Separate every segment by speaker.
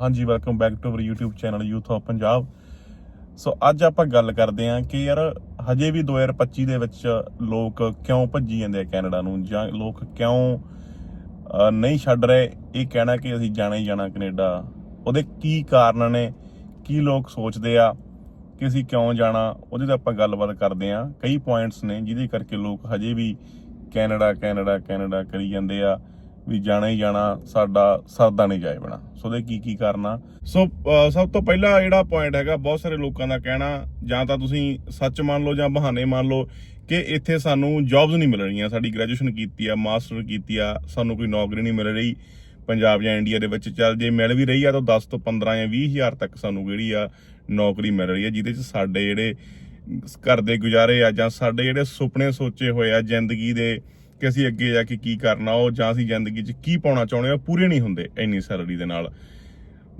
Speaker 1: ਹਾਂਜੀ welcome back to our YouTube channel youth of Punjab so ਅੱਜ ਆਪਾਂ ਗੱਲ ਕਰਦੇ ਹਾਂ ਕਿ ਯਾਰ, ਹਜੇ ਵੀ 2025 ਦੇ ਵਿੱਚ ਲੋਕ ਕਿਉਂ ਭੱਜੀ ਜਾਂਦੇ ਆ ਕੈਨੇਡਾ ਨੂੰ? ਜਾਂ ਲੋਕ ਕਿਉਂ ਨਹੀਂ ਛੱਡ ਰਹੇ? ਇਹ ਕਹਿਣਾ ਕਿ ਅਸੀਂ ਜਾਣਾ ਹੀ ਜਾਣਾ ਕੈਨੇਡਾ। ਉਹਦੇ ਕੀ ਕਾਰਨ ਨੇ? ਕੀ ਲੋਕ ਸੋਚਦੇ ਆ ਕਿ ਅਸੀਂ ਕਿਉਂ ਜਾਣਾ? ਉਹਦੇ ਤੇ ਆਪਾਂ ਗੱਲਬਾਤ ਕਰਦੇ ਆ ਕਈ ਪੁਆਇੰਟਸ ਨੇ, ਜਿਹਦੇ ਕਰਕੇ ਲੋਕ ਹਜੇ ਵੀ ਕੈਨੇਡਾ ਕੈਨੇਡਾ ਕੈਨੇਡਾ ਕਰੀ ਜਾਂਦੇ ਆ। ਵੀ ਜਾਣਾ ਹੀ ਜਾਣਾ, ਸਾਡਾ ਸਰਦਾ ਨਹੀਂ ਜਾਏ ਬਣਾ ਸੋ ਦੇ ਕੀ ਕੀ ਕਰਨਾ ਸੋ ਸਭ ਤੋਂ ਪਹਿਲਾ ਜਿਹੜਾ ਪੁਆਇੰਟ ਹੈਗਾ, ਬਹੁਤ ਸਾਰੇ ਲੋਕਾਂ ਦਾ ਕਹਿਣਾ, ਜਾਂ ਤਾਂ ਤੁਸੀਂ ਸੱਚ ਮੰਨ ਲਓ ਜਾਂ ਬਹਾਨੇ ਮੰਨ ਲਓ, ਕਿ ਇੱਥੇ ਸਾਨੂੰ ਜੌਬਸ ਨਹੀਂ ਮਿਲ ਰਹੀਆਂ। ਸਾਡੀ ਗ੍ਰੈਜੂਏਸ਼ਨ ਕੀਤੀ ਆ ਮਾਸਟਰ ਕੀਤੀ ਆ, ਸਾਨੂੰ ਕੋਈ ਨੌਕਰੀ ਨਹੀਂ ਮਿਲ ਰਹੀ। ਪੰਜਾਬ ਜਾਂ ਇੰਡੀਆ ਦੇ ਵਿੱਚ ਚੱਲ ਜੇ ਮਿਲ ਵੀ ਰਹੀ ਆ, ਤਾਂ 10 ਤੋਂ 15 ਜਾਂ 20 ਹਜ਼ਾਰ ਤੱਕ ਸਾਨੂੰ ਜਿਹੜੀ ਆ ਨੌਕਰੀ ਮਿਲ ਰਹੀ ਆ, ਜਿਹਦੇ ਚ ਸਾਡੇ ਜਿਹੜੇ ਘਰ ਦੇ ਗੁਜ਼ਾਰੇ ਆ, ਜਾਂ ਸਾਡੇ ਜਿਹੜੇ ਸੁਪਨੇ ਸੋਚੇ ਹੋਏ ਆ ਜ਼ਿੰਦਗੀ ਦੇ ਕਿ ਅਸੀਂ ਅੱਗੇ ਜਾ ਕੇ ਕੀ ਕਰਨਾ, ਉਹ ਜਾਂ ਅਸੀਂ ਜ਼ਿੰਦਗੀ 'ਚ ਕੀ ਪਾਉਣਾ ਚਾਹੁੰਦੇ ਆ, ਉਹ ਪੂਰੇ ਨਹੀਂ ਹੁੰਦੇ ਇੰਨੀ ਸੈਲਰੀ ਦੇ ਨਾਲ।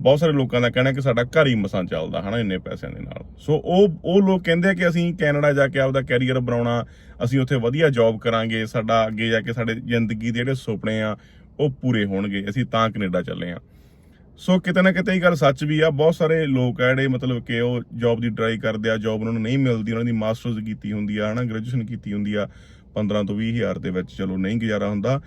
Speaker 1: ਬਹੁਤ ਸਾਰੇ ਲੋਕਾਂ ਦਾ ਕਹਿਣਾ ਕਿ ਸਾਡਾ ਘਰ ਹੀ ਮਸਾਂ ਚੱਲਦਾ, ਹਨਾ, ਇੰਨੇ ਪੈਸਿਆਂ ਦੇ ਨਾਲ। ਸੋ ਉਹ ਉਹ ਲੋਕ ਕਹਿੰਦੇ ਆ ਕਿ ਅਸੀਂ ਕੈਨੇਡਾ ਜਾ ਕੇ ਆਪਦਾ ਕੈਰੀਅਰ ਬਣਾਉਣਾ, ਅਸੀਂ ਉੱਥੇ ਵਧੀਆ ਜੌਬ ਕਰਾਂਗੇ, ਸਾਡਾ ਅੱਗੇ ਜਾ ਕੇ ਸਾਡੇ ਜ਼ਿੰਦਗੀ ਦੇ ਜਿਹੜੇ ਸੁਪਨੇ ਆ, ਉਹ ਪੂਰੇ ਹੋਣਗੇ, ਅਸੀਂ ਤਾਂ ਕੈਨੇਡਾ ਚੱਲੇ ਆ। ਸੋ ਕਿਤੇ ਨਾ ਕਿਤੇ ਇਹ ਗੱਲ ਸੱਚ ਵੀ ਆ, ਬਹੁਤ ਸਾਰੇ ਲੋਕ ਆ ਜਿਹੜੇ ਮਤਲਬ ਕਿ ਉਹ ਜੌਬ ਦੀ ਟਰਾਈ ਕਰਦੇ ਆ ਜੌਬ ਉਹਨਾਂ ਨੂੰ ਨਹੀਂ ਮਿਲਦੀ, ਉਹਨਾਂ ਦੀ ਮਾਸਟਰਸ ਕੀਤੀ ਹੁੰਦੀ ਆ, ਹਨਾ ਗ੍ਰੈਜੂਏਸ਼ਨ ਕੀਤੀ ਹੁੰਦੀ ਆ 15 ਤੋਂ 20 ਹਜ਼ਾਰ ਦੇ ਵਿੱਚ ਚਲੋ ਨਹੀਂ ਗੁਜ਼ਾਰਾ ਹੁੰਦਾ।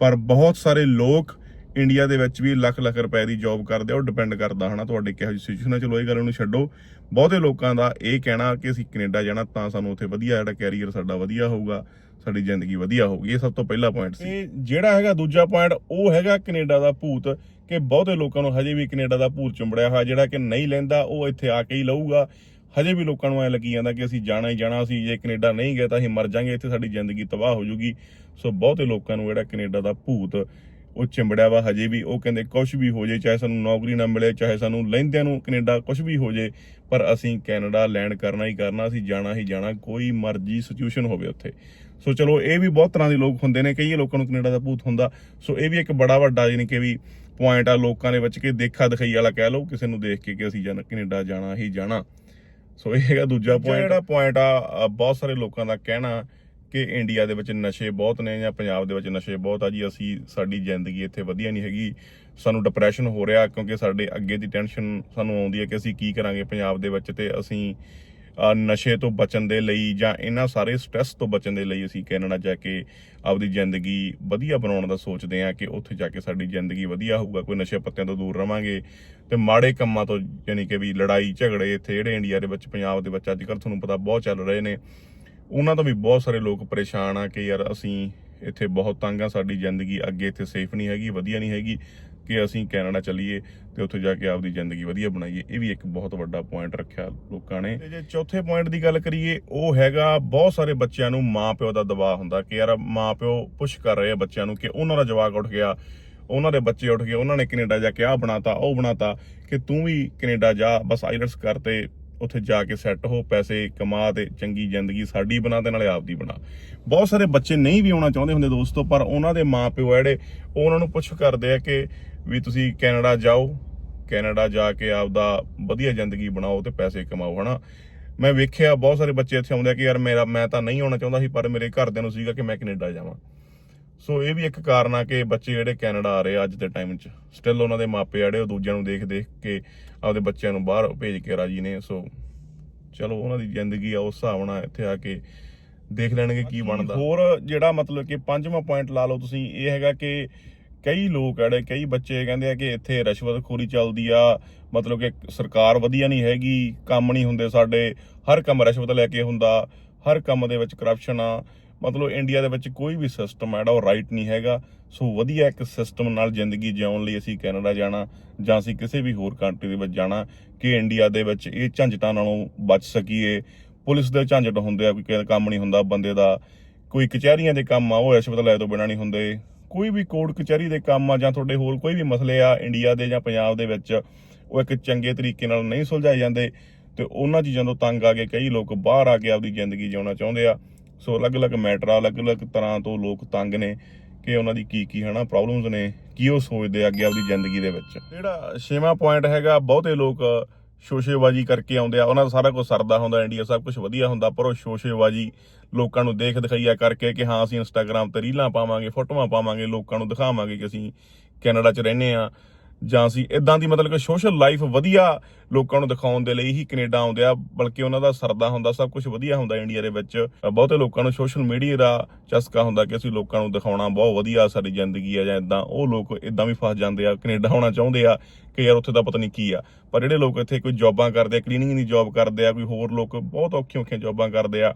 Speaker 1: ਪਰ ਬਹੁਤ ਸਾਰੇ ਲੋਕ ਇੰਡੀਆ ਦੇ ਵਿੱਚ ਵੀ ਲੱਖ ਲੱਖ ਰੁਪਏ ਦੀ ਜੌਬ ਕਰਦੇ ਆ, ਉਹ ਡਿਪੈਂਡ ਕਰਦਾ ਹਨਾ ਤੁਹਾਡੇ ਕਿਹੋ ਜਿਹੀ ਸਿਚੁਏਸ਼ਨ ਹੈ ਚਲੋ ਇਹ ਗੱਲ ਨੂੰ ਛੱਡੋ। ਬਹੁਤੇ ਲੋਕਾਂ ਦਾ ਇਹ ਕਹਿਣਾ ਕਿ ਅਸੀਂ ਕੈਨੇਡਾ ਜਾਣਾ ਤਾਂ ਸਾਨੂੰ ਉੱਥੇ ਵਧੀਆ ਜਿਹੜਾ ਕੈਰੀਅਰ ਸਾਡਾ ਵਧੀਆ ਹੋਊਗਾ, ਸਾਡੀ ਜ਼ਿੰਦਗੀ ਵਧੀਆ ਹੋਊਗੀ, ਇਹ ਸਭ ਤੋਂ ਪਹਿਲਾ ਪੁਆਇੰਟ ਸੀ। ਤੇ ਜਿਹੜਾ ਹੈਗਾ ਦੂਜਾ ਪੁਆਇੰਟ ਉਹ ਹੈਗਾ ਕੈਨੇਡਾ ਦਾ ਭੂਤ ਕਿ ਬਹੁਤੇ ਲੋਕਾਂ ਨੂੰ ਹਜੇ ਵੀ ਕੈਨੇਡਾ ਦਾ ਭੂਤ ਚੁੰਬੜਿਆ ਹੋਇਆ, ਜਿਹੜਾ ਕਿ ਨਹੀਂ ਲੈਂਦਾ, ਉਹ ਇੱਥੇ ਆ ਕੇ ਹੀ ਲਊਗਾ। ਹਜੇ ਵੀ ਲੋਕਾਂ ਨੂੰ ਐ ਲੱਗੀ ਜਾਂਦਾ ਕਿ ਅਸੀਂ ਜਾਣਾ ਹੀ ਜਾਣਾ, ਅਸੀਂ ਜੇ ਕੈਨੇਡਾ ਨਹੀਂ ਗਏ ਤਾਂ ਅਸੀਂ ਮਰ ਜਾਾਂਗੇ, ਇੱਥੇ ਸਾਡੀ ਜ਼ਿੰਦਗੀ ਤਬਾਹ ਹੋ ਜਾਊਗੀ ਸੋ ਬਹੁਤੇ ਲੋਕਾਂ ਨੂੰ ਜਿਹੜਾ ਕੈਨੇਡਾ ਦਾ ਭੂਤ, ਉਹ ਚਿੰਬੜਿਆ ਵਾ ਹਜੇ ਵੀ। ਉਹ ਕਹਿੰਦੇ ਕੁਝ ਵੀ ਹੋ ਜੇ, ਚਾਹੇ ਸਾਨੂੰ ਨੌਕਰੀ ਨਾ ਮਿਲੇ, ਚਾਹੇ ਸਾਨੂੰ ਲੈਂਦਿਆਂ ਨੂੰ ਕੈਨੇਡਾ ਕੁਝ ਵੀ ਹੋ ਜੇ, ਪਰ ਅਸੀਂ ਕੈਨੇਡਾ ਲੈਂਡ ਕਰਨਾ ਹੀ ਕਰਨਾ, ਅਸੀਂ ਜਾਣਾ ਹੀ ਜਾਣਾ, ਕੋਈ ਮਰਜ਼ੀ ਸਿਚੁਏਸ਼ਨ ਹੋਵੇ ਉੱਥੇ। ਸੋ ਚਲੋ, ਇਹ ਵੀ ਬਹੁਤ ਤਰ੍ਹਾਂ ਦੇ ਲੋਕ ਹੁੰਦੇ ਨੇ ਕਈ ਲੋਕਾਂ ਨੂੰ ਕੈਨੇਡਾ ਦਾ ਭੂਤ ਹੁੰਦਾ। ਸੋ ਇਹ ਵੀ ਇੱਕ ਬੜਾ ਵੱਡਾ ਯਾਨੀ ਕਿ ਵੀ ਪੁਆਇੰਟ ਆ, ਲੋਕਾਂ ਦੇ ਵਿੱਚ ਕਿ ਦੇਖਾ ਦਿਖਾਈ ਵਾਲਾ ਕਹਿ ਲਓ, ਕਿਸੇ ਨੂੰ ਦੇਖ ਕੇ ਕਿ ਅਸੀਂ ਜਾਣਾ ਕੈਨੇਡਾ ਜਾਣਾ ਹੀ ਜਾਣਾ। ਸੋ ਇਹ ਹੈਗਾ ਦੂਜਾ ਪੁਆਇੰਟ ਜਿਹੜਾ ਪੁਆਇੰਟ ਆ ਬਹੁਤ ਸਾਰੇ ਲੋਕਾਂ ਦਾ ਕਹਿਣਾ ਕਿ ਇੰਡੀਆ ਦੇ ਵਿੱਚ ਨਸ਼ੇ ਬਹੁਤ ਨੇ ਜਾਂ ਪੰਜਾਬ ਦੇ ਵਿੱਚ ਨਸ਼ੇ ਬਹੁਤ ਆ ਜੀ। ਅਸੀਂ, ਸਾਡੀ ਜ਼ਿੰਦਗੀ ਇੱਥੇ ਵਧੀਆ ਨਹੀਂ ਹੈਗੀ। ਸਾਨੂੰ ਡਿਪਰੈਸ਼ਨ ਹੋ ਰਿਹਾ ਕਿਉਂਕਿ ਸਾਡੇ ਅੱਗੇ ਦੀ ਟੈਨਸ਼ਨ ਸਾਨੂੰ ਆਉਂਦੀ ਹੈ ਕਿ ਅਸੀਂ ਕੀ ਕਰਾਂਗੇ ਪੰਜਾਬ ਦੇ ਵਿੱਚ ਤੇ ਅਸੀਂ ਨਸ਼ੇ ਤੋਂ ਬਚਣ ਦੇ ਲਈ ਜਾਂ ਇਹਨਾਂ ਸਾਰੇ ਸਟ੍ਰੈਸ ਤੋਂ ਬਚਣ ਦੇ ਲਈ ਅਸੀਂ ਕੈਨੇਡਾ ਜਾ ਕੇ ਆਪਦੀ ਜ਼ਿੰਦਗੀ ਵਧੀਆ ਬਣਾਉਣ ਦਾ ਸੋਚਦੇ ਹਾਂ ਕਿ ਉੱਥੇ ਜਾ ਕੇ ਸਾਡੀ ਜ਼ਿੰਦਗੀ ਵਧੀਆ ਹੋਊਗਾ, ਕੋਈ ਨਸ਼ੇ ਪੱਤਿਆਂ ਤੋਂ ਦੂਰ ਰਵਾਂਗੇ ਤੇ ਮਾੜੇ ਕੰਮਾਂ ਤੋਂ ਯਾਨੀ ਕਿ ਵੀ ਲੜਾਈ ਝਗੜੇ ਇੱਥੇ ਜਿਹੜੇ ਇੰਡੀਆ ਦੇ ਵਿੱਚ, ਪੰਜਾਬ ਦੇ ਵਿੱਚ ਅੱਜ ਕੱਲ੍ਹ ਤੁਹਾਨੂੰ ਪਤਾ ਬਹੁਤ ਚੱਲ ਰਹੇ ਨੇ, ਉਹਨਾਂ ਤੋਂ ਵੀ ਬਹੁਤ ਸਾਰੇ ਲੋਕ ਪਰੇਸ਼ਾਨ ਆ ਕਿ ਯਾਰ ਅਸੀਂ ਇੱਥੇ ਬਹੁਤ ਤੰਗ ਆ, ਸਾਡੀ ਜ਼ਿੰਦਗੀ ਅੱਗੇ ਇੱਥੇ ਸੇਫ ਨਹੀਂ ਹੈਗੀ, ਵਧੀਆ ਨਹੀਂ ਹੈਗੀ, ਕਿ ਅਸੀਂ ਕੈਨੇਡਾ ਚੱਲੀਏ। ਤੇ ਉੱਥੇ ਜਾ ਕੇ ਆਪਦੀ ਜ਼ਿੰਦਗੀ ਵਧੀਆ ਬਣਾਈਏ, ਇਹ ਵੀ ਇੱਕ ਬਹੁਤ ਵੱਡਾ ਪੁਆਇੰਟ ਰੱਖਿਆ ਲੋਕਾਂ ਨੇ। ਤੇ ਜੇ ਚੌਥੇ ਪੁਆਇੰਟ ਦੀ ਗੱਲ ਕਰੀਏ, ਉਹ ਹੈਗਾ ਬਹੁਤ ਸਾਰੇ ਬੱਚਿਆਂ ਨੂੰ ਮਾਪਿਓ ਦਾ ਦਬਾਅ ਹੁੰਦਾ ਕਿ ਯਾਰ ਮਾਪਿਓ ਪੁਸ਼ ਕਰ ਰਹੇ ਆ ਬੱਚਿਆਂ ਨੂੰ ਕਿ ਉਹਨਾਂ ਦਾ ਜਵਾਕ ਉੱਠ ਗਿਆ, ਉਹਨਾਂ ਦੇ ਬੱਚੇ ਉੱਠ ਗਏ, ਉਹਨਾਂ ਨੇ ਕੈਨੇਡਾ ਜਾ ਕੇ ਆਹ ਬਣਾਤਾ, ਉਹ ਬਣਾਤਾ, ਕਿ ਤੂੰ ਵੀ ਕੈਨੇਡਾ ਜਾ, ਬਸ ਆਈਲਟਸ ਕਰ ਤੇ ਉੱਥੇ ਜਾ ਕੇ ਸੈੱਟ ਹੋ, ਪੈਸੇ ਕਮਾ ਤੇ ਚੰਗੀ ਜ਼ਿੰਦਗੀ ਸਾਡੀ ਬਣਾ ਤੇ ਨਾਲੇ ਆਪਦੀ ਬਣਾ। ਬਹੁਤ ਸਾਰੇ ਬੱਚੇ ਨਹੀਂ ਵੀ ਆਉਣਾ ਚਾਹੁੰਦੇ ਹੁੰਦੇ ਦੋਸਤੋ, ਪਰ ਉਹਨਾਂ ਦੇ ਮਾਪਿਓ ਆ ਜਿਹੜੇ, ਉਹ ਉਹਨਾਂ ਨੂੰ ਪੁੱਛ ਕਰਦੇ ਆ ਕਿ ਵੀ ਤੁਸੀਂ ਕੈਨੇਡਾ ਜਾਓ ਕੈਨੇਡਾ ਜਾ ਕੇ ਆਪਦਾ ਵਧੀਆ ਜ਼ਿੰਦਗੀ ਬਣਾਓ ਤੇ ਪੈਸੇ ਕਮਾਓ ਹਨਾ? ਮੈਂ ਵੇਖਿਆ ਬਹੁਤ ਸਾਰੇ ਬੱਚੇ ਇੱਥੇ ਆਉਂਦੇ ਆ ਕਿ ਯਾਰ ਮੇਰਾ ਮੈਂ ਤਾਂ ਨਹੀਂ ਆਉਣਾ ਚਾਹੁੰਦਾ ਸੀ ਪਰ ਮੇਰੇ ਘਰਦਿਆਂ ਨੂੰ ਸੀਗਾ ਕਿ ਮੈਂ ਕੈਨੇਡਾ ਜਾਵਾਂ। ਸੋ ਇਹ ਵੀ ਇੱਕ ਕਾਰਨ ਆ ਕਿ ਬੱਚੇ ਜਿਹੜੇ ਕੈਨੇਡਾ ਆ ਰਹੇ ਅੱਜ ਦੇ ਟਾਈਮ 'ਚ ਸਟਿਲ ਉਹਨਾਂ ਦੇ ਮਾਪੇ ਜਿਹੜੇ ਉਹ ਦੂਜਿਆਂ ਨੂੰ ਦੇਖ ਦੇਖ ਕੇ ਆਪਦੇ ਬੱਚਿਆਂ ਨੂੰ ਬਾਹਰ ਭੇਜ ਕੇ ਰਾਜੀ ਨੇ। ਸੋ ਚਲੋ ਉਹਨਾਂ ਦੀ ਜ਼ਿੰਦਗੀ ਆ ਉਸ ਹਿਸਾਬ ਨਾਲ ਇੱਥੇ ਆ ਕੇ ਦੇਖ ਲੈਣਗੇ ਕੀ ਬਣਦਾ। ਹੋਰ ਜਿਹੜਾ ਮਤਲਬ ਕਿ ਪੰਜਵਾਂ ਪੁਆਇੰਟ ਲਾ ਲਓ ਤੁਸੀਂ ਇਹ ਹੈਗਾ ਕਿ ਕਈ ਲੋਕ ਆ ਜਿਹੜੇ, ਕਈ ਬੱਚੇ ਕਹਿੰਦੇ ਆ ਕਿ ਇੱਥੇ ਰਿਸ਼ਵਤਖੋਰੀ ਚੱਲਦੀ ਆ, ਮਤਲਬ ਕਿ ਸਰਕਾਰ ਵਧੀਆ ਨਹੀਂ ਹੈਗੀ, ਕੰਮ ਨਹੀਂ ਹੁੰਦੇ ਸਾਡੇ, ਹਰ ਕੰਮ ਰਿਸ਼ਵਤ ਲੈ ਕੇ ਹੁੰਦਾ, ਹਰ ਕੰਮ ਦੇ ਵਿੱਚ ਕਰਪਸ਼ਨ ਆ, ਮਤਲਬ ਇੰਡੀਆ ਦੇ ਵਿੱਚ ਕੋਈ ਵੀ ਸਿਸਟਮ ਹੈ ਜਿਹੜਾ ਉਹ ਰਾਈਟ ਨਹੀਂ ਹੈਗਾ, ਸੋ ਵਧੀਆ ਇੱਕ ਸਿਸਟਮ ਨਾਲ ਜ਼ਿੰਦਗੀ ਜਿਉਣ ਲਈ ਅਸੀਂ ਕੈਨੇਡਾ ਜਾਣਾ, ਜਾਂ ਅਸੀਂ ਕਿਸੇ ਵੀ ਹੋਰ ਕੰਟਰੀ ਦੇ ਵਿੱਚ ਜਾਣਾ, ਕਿ ਇੰਡੀਆ ਦੇ ਵਿੱਚ ਇਹ ਝੰਜਟਾਂ ਨਾਲੋਂ ਬਚ ਸਕੀਏ। ਪੁਲਿਸ ਦੇ ਝੰਜਟ ਹੁੰਦੇ ਆ, ਕੋਈ ਕੰਮ ਨਹੀਂ ਹੁੰਦਾ ਬੰਦੇ ਦਾ, ਕੋਈ ਕਚਹਿਰੀਆਂ ਦੇ ਕੰਮ ਆ, ਉਹ ਰਿਸ਼ਵਤ ਲੈ ਤੋਂ ਬਿਨਾਂ ਨਹੀਂ ਹੁੰਦੇ। ਕੋਈ ਵੀ ਕੋਰਟ ਕਚਹਿਰੀ ਦੇ ਕੰਮ ਆ ਜਾਂ ਤੁਹਾਡੇ ਹੋਰ ਕੋਈ ਵੀ ਮਸਲੇ ਆ ਇੰਡੀਆ ਦੇ ਜਾਂ ਪੰਜਾਬ ਦੇ ਵਿੱਚ, ਉਹ ਇੱਕ ਚੰਗੇ ਤਰੀਕੇ ਨਾਲ ਨਹੀਂ ਸੁਲਝਾਏ ਜਾਂਦੇ ਤੇ ਉਹਨਾਂ ਚੀਜ਼ਾਂ ਤੋਂ ਤੰਗ ਆ ਕੇ ਕਈ ਲੋਕ ਬਾਹਰ ਆ ਕੇ ਆਪਦੀ ਜ਼ਿੰਦਗੀ ਜਿਉਣਾ ਚਾਹੁੰਦੇ ਆ। ਸੋ ਅਲੱਗ-ਅਲੱਗ ਮੈਟਰ ਆ, ਅਲੱਗ-ਅਲੱਗ ਤਰ੍ਹਾਂ ਤੋਂ ਲੋਕ ਤੰਗ ਨੇ ਕਿ ਉਹਨਾਂ ਦੀ ਕੀ ਕੀ ਹਨਾ ਪ੍ਰੋਬਲਮਸ ਨੇ, ਕੀ ਉਹ ਸੋਚਦੇ ਅੱਗੇ ਆਪਦੀ ਜ਼ਿੰਦਗੀ ਦੇ ਵਿੱਚ। ਜਿਹੜਾ ਛੇਵਾਂ ਪੁਆਇੰਟ ਹੈਗਾ, ਬਹੁਤੇ ਲੋਕ ਸ਼ੋਸ਼ੇਬਾਜ਼ੀ ਕਰਕੇ ਆਉਂਦੇ ਆ, ਉਹਨਾਂ ਦਾ ਸਾਰਾ ਕੁਝ ਸਰਦਾ ਹੁੰਦਾ, ਇੰਡੀਆ ਸਭ ਕੁਝ ਵਧੀਆ ਹੁੰਦਾ, ਪਰ ਉਹ ਸ਼ੋਸ਼ੇਬਾਜ਼ੀ ਲੋਕਾਂ ਨੂੰ ਦੇਖ ਦਿਖਾਈਆ ਕਰਕੇ ਕਿ ਹਾਂ, ਅਸੀਂ ਇੰਸਟਾਗ੍ਰam ਤੇ ਰੀਲਾਂ ਪਾਵਾਂਗੇ, ਫੋਟੋਆਂ ਪਾਵਾਂਗੇ, ਲੋਕਾਂ ਨੂੰ ਦਿਖਾਵਾਂਗੇ ਕਿ ਅਸੀਂ ਕੈਨੇਡਾ 'ਚ ਰਹਿੰਦੇ ਆ ਜਾਂ ਸੀ ਇਦਾਂ ਦੀ ਮਤਲਬ ਕਿ ਸੋਸ਼ਲ ਲਾਈਫ ਵਧੀਆ ਲੋਕਾਂ ਨੂੰ ਦਿਖਾਉਣ ਦੇ ਲਈ ਹੀ ਕੈਨੇਡਾ ਆਉਂਦੇ ਆ, ਬਲਕਿ ਉਹਨਾਂ ਦਾ ਸਰਦਾ ਹੁੰਦਾ, ਸਭ ਕੁਝ ਵਧੀਆ ਹੁੰਦਾ ਇੰਡੀਆ ਦੇ ਵਿੱਚ। ਬਹੁਤੇ ਲੋਕਾਂ ਨੂੰ ਸੋਸ਼ਲ ਮੀਡੀਆ ਦਾ ਚਸਕਾ ਹੁੰਦਾ ਕਿ ਅਸੀਂ ਲੋਕਾਂ ਨੂੰ ਦਿਖਾਉਣਾ ਬਹੁਤ ਵਧੀਆ ਸਾਡੀ ਜ਼ਿੰਦਗੀ ਆ ਜਾਂ ਇਦਾਂ ਉਹ ਲੋਕ ਇਦਾਂ ਵੀ ਫਸ ਜਾਂਦੇ ਆ, ਕੈਨੇਡਾ ਆਉਣਾ ਚਾਹੁੰਦੇ ਆ ਕਿ ਯਾਰ ਉੱਥੇ ਦਾ ਪਤਾ ਨਹੀਂ ਕੀ ਆ। ਪਰ ਜਿਹੜੇ ਲੋਕ ਇੱਥੇ ਕੋਈ ਜੌਬਾਂ ਕਰਦੇ ਆ, ਕਲੀਨਿੰਗ ਦੀ ਜੌਬ ਕਰਦੇ ਆ, ਕੋਈ ਹੋਰ ਲੋਕ ਬਹੁਤ ਔਖੀਆਂ ਔਖੀਆਂ ਜੌਬਾਂ ਕਰਦੇ ਆ,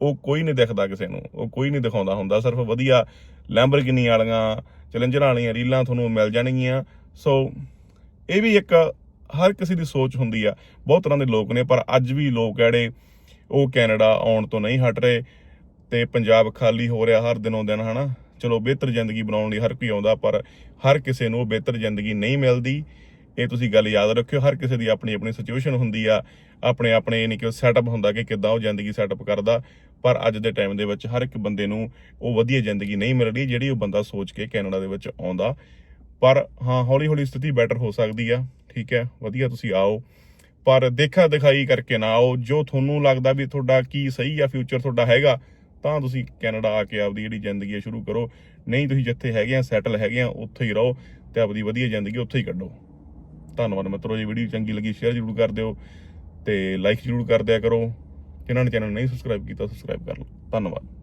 Speaker 1: ਉਹ ਕੋਈ ਨਹੀਂ ਦਿਖਦਾ ਕਿਸੇ ਨੂੰ, ਉਹ ਕੋਈ ਨਹੀਂ ਦਿਖਾਉਂਦਾ ਹੁੰਦਾ। ਸਿਰਫ ਵਧੀਆ ਲੈਂਬਰਗਿਨੀ ਵਾਲੀਆਂ ਚੈਲੰਜਰ ਵਾਲੀਆਂ ਰੀਲਾਂ ਤੁਹਾਨੂੰ ਮਿਲ ਜਾਣਗੀਆਂ। ਸੋ ਇਹ ਵੀ ਇੱਕ ਹਰ ਕਿਸੇ ਦੀ ਸੋਚ ਹੁੰਦੀ ਆ। ਬਹੁਤ ਤਰ੍ਹਾਂ ਦੇ ਲੋਕ ਨੇ, ਪਰ ਅੱਜ ਵੀ ਲੋਕ ਜਿਹੜੇ ਉਹ ਕੈਨੇਡਾ ਆਉਣ ਤੋਂ ਨਹੀਂ ਹਟ ਰਹੇ ਤੇ ਪੰਜਾਬ ਖਾਲੀ ਹੋ ਰਿਹਾ ਹਰ ਦਿਨੋਂ ਦਿਨ, ਹਨਾ? ਚਲੋ, ਬਿਹਤਰ ਜ਼ਿੰਦਗੀ ਬਣਾਉਣ ਲਈ ਹਰ ਕੋਈ ਆਉਂਦਾ, ਪਰ ਹਰ ਕਿਸੇ ਨੂੰ ਬਿਹਤਰ ਜ਼ਿੰਦਗੀ ਨਹੀਂ ਮਿਲਦੀ। ਇਹ ਤੁਸੀਂ ਗੱਲ ਯਾਦ ਰੱਖਿਓ, ਹਰ ਕਿਸੇ ਦੀ ਆਪਣੀ ਆਪਣੀ ਸਿਚੁਏਸ਼ਨ ਹੁੰਦੀ ਆ। ਆਪਣੇ ਆਪਣੇ ਯਾਨੀ ਕਿ ਸੈਟਅਪ ਹੁੰਦਾ ਕਿ ਕਿੱਦਾਂ ਉਹ ਜ਼ਿੰਦਗੀ ਸੈਟਅਪ ਕਰਦਾ। ਪਰ ਅੱਜ ਦੇ ਟਾਈਮ ਦੇ ਵਿੱਚ ਹਰ ਇੱਕ ਬੰਦੇ ਨੂੰ ਉਹ ਵਧੀਆ ਜ਼ਿੰਦਗੀ ਨਹੀਂ ਮਿਲ ਰਹੀ ਜਿਹੜੀ ਉਹ ਬੰਦਾ ਸੋਚ ਕੇ ਕੈਨੇਡਾ ਦੇ ਵਿੱਚ ਆਉਂਦਾ। ਪਰ ਹਾਂ, ਹੌਲੀ ਹੌਲੀ ਸਥਿਤੀ ਬੈਟਰ ਹੋ ਸਕਦੀ ਆ। ਠੀਕ ਹੈ, ਵਧੀਆ ਤੁਸੀਂ ਆਓ। ਪਰ ਦੇਖਾ ਦਿਖਾਈ ਕਰਕੇ ਨਾ ਆਓ। ਜੋ ਤੁਹਾਨੂੰ ਲੱਗਦਾ ਵੀ ਤੁਹਾਡਾ ਕੀ ਸਹੀ ਆ ਫਿਊਚਰ ਤੁਹਾਡਾ ਹੈਗਾ, ਤਾਂ ਤੁਸੀਂ ਕੈਨੇਡਾ ਆ ਕੇ ਆਪਦੀ ਜਿਹੜੀ ਜ਼ਿੰਦਗੀ ਹੈ ਸ਼ੁਰੂ ਕਰੋ। ਨਹੀਂ ਤੁਸੀਂ ਜਿੱਥੇ ਹੈਗੇ ਆ ਸੈਟਲ ਹੈਗੇ ਆ, ਉੱਥੇ ਹੀ ਰਹੋ ਤੇ ਆਪਦੀ ਵਧੀਆ ਜ਼ਿੰਦਗੀ ਉੱਥੇ ਹੀ ਕੱਢੋ। ਧੰਨਵਾਦ ਮਿੱਤਰੋ, ਜੀ ਵੀਡੀਓ ਚੰਗੀ ਲੱਗੀ ਸ਼ੇਅਰ ਜ਼ਰੂਰ ਕਰ ਦਿਓ ਤੇ ਲਾਈਕ ਜ਼ਰੂਰ ਕਰ ਦਿਆ ਕਰੋ। ਜਿਨ੍ਹਾਂ ਨੇ ਚੈਨਲ ਨਹੀਂ ਸਬਸਕ੍ਰਾਈਬ ਕੀਤਾ ਸਬਸਕ੍ਰਾਈਬ ਕਰ ਲਓ। ਧੰਨਵਾਦ।